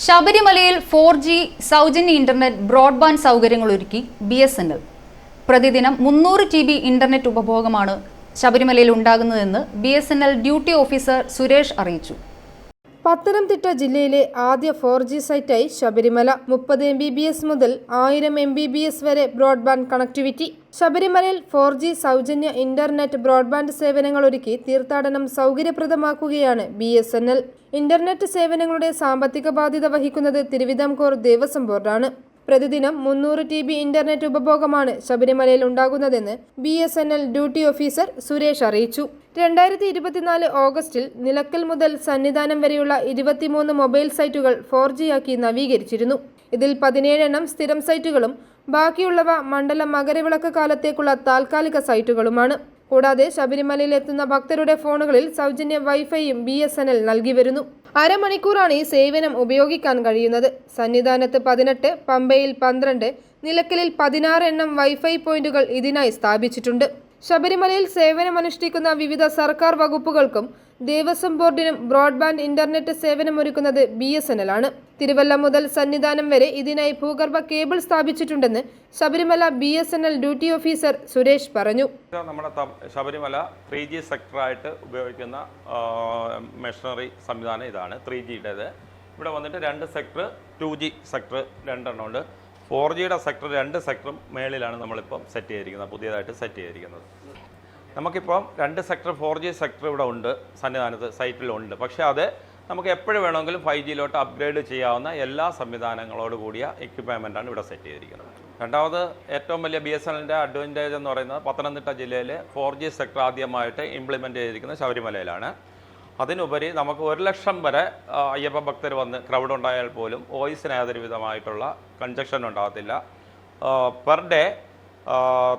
ശബരിമലയിൽ four G സൗജന്യ internet broadband സൗകര്യങ്ങൾ ഒരുക്കി ബി എസ് എൻ എൽ. പ്രതിദിനം മുന്നൂറ് ടി ബി ഇന്റർനെറ്റ് ഉപഭോഗമാണ് ശബരിമലയിൽ ഉണ്ടാകുന്നതെന്ന് B S N L duty officer Suresh അറിയിച്ചു. പത്തനംതിട്ട ജില്ലയിലെ ആദ്യ ഫോർ ജി സൈറ്റായി ശബരിമല മുപ്പത് എം ബി ബി എസ് മുതൽ ആയിരം എം ബി ബി എസ് വരെ ബ്രോഡ്ബാൻഡ് കണക്ടിവിറ്റി. ശബരിമലയിൽ ഫോർ ജി സൗജന്യ ഇന്റർനെറ്റ് ബ്രോഡ്ബാൻഡ് സേവനങ്ങൾ ഒരുക്കി തീർത്ഥാടനം സൗകര്യപ്രദമാക്കുകയാണ് B S N L internet സേവനങ്ങളുടെ സാമ്പത്തിക ബാധ്യത വഹിക്കുന്നത് തിരുവിതാംകൂർ ദേവസ്വം ബോർഡാണ്. പ്രതിദിനം മുന്നൂറ് ടി ബി ഇന്റർനെറ്റ് ഉപഭോഗമാണ് ശബരിമലയിൽ ഉണ്ടാകുന്നതെന്ന് B S N L duty officer Suresh അറിയിച്ചു. രണ്ടായിരത്തി ഇരുപത്തിനാല് ഓഗസ്റ്റിൽ നിലക്കൽ മുതൽ സന്നിധാനം വരെയുള്ള ഇരുപത്തിമൂന്ന് മൊബൈൽ സൈറ്റുകൾ ഫോർ ജിയാക്കി നവീകരിച്ചിരുന്നു. ഇതിൽ പതിനേഴെണ്ണം സ്ഥിരം സൈറ്റുകളും ബാക്കിയുള്ളവ മണ്ഡലം മകരവിളക്ക് കാലത്തേക്കുള്ള താൽക്കാലിക സൈറ്റുകളുമാണ്. കൂടാതെ ശബരിമലയിൽ എത്തുന്ന ഭക്തരുടെ ഫോണുകളിൽ സൗജന്യ വൈഫൈയും ബി എസ് എൻ എൽ നൽകി വരുന്നു. അരമണിക്കൂറാണ് ഈ സേവനം ഉപയോഗിക്കാൻ കഴിയുന്നത്. സന്നിധാനത്ത് പതിനെട്ട് പമ്പയിൽ പന്ത്രണ്ട് നിലക്കലിൽ പതിനാറ് എണ്ണം വൈഫൈ പോയിന്റുകൾ ഇതിനായി സ്ഥാപിച്ചിട്ടുണ്ട്. ശബരിമലയിൽ സേവനമനുഷ്ഠിക്കുന്ന വിവിധ സർക്കാർ വകുപ്പുകൾക്കും ദേവസ്വം ബോർഡിനും ബ്രോഡ്ബാൻഡ് ഇന്റർനെറ്റ് സേവനമൊരുക്കുന്നത് ബി എസ് എൻ എൽ ആണ്. തിരുവല്ല മുതൽ സന്നിധാനം വരെ ഇതിനായി ഭൂഗർഭ cable സ്ഥാപിച്ചിട്ടുണ്ടെന്ന് Sabarimala B S N L duty officer Suresh പറഞ്ഞു. നമ്മുടെ ശബരിമല ത്രീ ജി സെക്ടറായിട്ട് ഉപയോഗിക്കുന്ന മെഷീനറി സംവിധാനം ഇതാണ് ത്രീ ജിയുടേത്. ഇവിടെ വന്നിട്ട് രണ്ട് സെക്ടർ ടു ജി സെക്ടർ രണ്ടെണ്ണം ഉണ്ട് ഫോർ ജിയുടെ സെക്ടർ രണ്ട് സെക്ടറും മേളിലാണ് നമ്മളിപ്പം സെറ്റ് ചെയ്തിരിക്കുന്നത് പുതിയതായിട്ട് സെറ്റ് ചെയ്തിരിക്കുന്നത്. നമുക്കിപ്പം രണ്ട് സെക്ടർ ഫോർ ജി സെക്ടർ ഇവിടെ ഉണ്ട് സന്നിധാനത്ത് സൈറ്റിലുണ്ട് പക്ഷേ അത് നമുക്ക് എപ്പോഴും വേണമെങ്കിലും ഫൈവ് ജിയിലോട്ട് അപ്ഗ്രേഡ് ചെയ്യാവുന്ന എല്ലാ സംവിധാനങ്ങളോട് കൂടിയ എക്യുപ്മെന്റാണ് ഇവിടെ സെറ്റ് ചെയ്തിരിക്കുന്നത്. രണ്ടാമത് ഏറ്റവും വലിയ ബി എസ് എല്ലിന്റെ അഡ്വാന്റേജ് എന്ന് പറയുന്നത് പത്തനംതിട്ട ജില്ലയിൽ ഫോർ ജി സെക്ടർ ആദ്യമായിട്ട് ഇംപ്ലിമെന്റ് ചെയ്തിരിക്കുന്നത് ശബരിമലയിലാണ്. അതിനുപരി നമുക്ക് ഒരു ലക്ഷം വരെ അയ്യപ്പ ഭക്തർ വന്ന് ക്രൗഡ് ഉണ്ടായാൽ പോലും വോയിസിന് യാതൊരു വിധമായിട്ടുള്ള കൺജക്ഷൻ ഉണ്ടാകത്തില്ല per day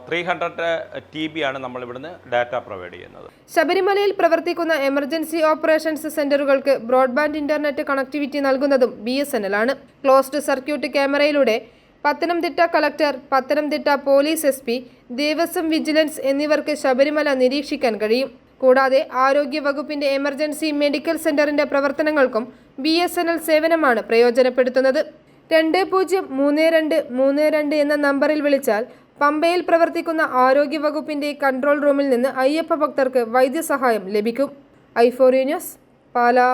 three hundred T B ആണ് നമ്മൾ ഇവിടുന്ന് ഡാറ്റ പ്രൊവൈഡ് ചെയ്യുന്നത്. ശബരിമലയിൽ പ്രവർത്തിക്കുന്ന എമർജൻസി ഓപ്പറേഷൻസ് സെന്ററുകൾക്ക് ബ്രോഡ്ബാൻഡ് ഇന്റർനെറ്റ് കണക്ടിവിറ്റി നൽകുന്നതും ബി എസ് എൻ എൽ ആണ്. Closed circuit ക്യാമറയിലൂടെ Pathanamthitta collector Pathanamthitta police S P Devaswom vigilance എന്നിവർക്ക് ശബരിമല നിരീക്ഷിക്കാൻ കഴിയും. കൂടാതെ ആരോഗ്യവകുപ്പിന്റെ എമർജൻസി മെഡിക്കൽ സെന്ററിന്റെ പ്രവർത്തനങ്ങൾക്കും ബി എസ് എൻ എൽ സേവനമാണ് പ്രയോജനപ്പെടുത്തുന്നത്. രണ്ട് പൂജ്യം മൂന്ന് രണ്ട് മൂന്ന് രണ്ട് എന്ന നമ്പറിൽ വിളിച്ചാൽ പമ്പയിൽ പ്രവർത്തിക്കുന്ന ആരോഗ്യവകുപ്പിന്റെ കൺട്രോൾ റൂമിൽ നിന്ന് അയ്യപ്പ ഭക്തർക്ക് വൈദ്യസഹായം ലഭിക്കും. ഐഫോറിയ ന്യൂസ് പാലാ.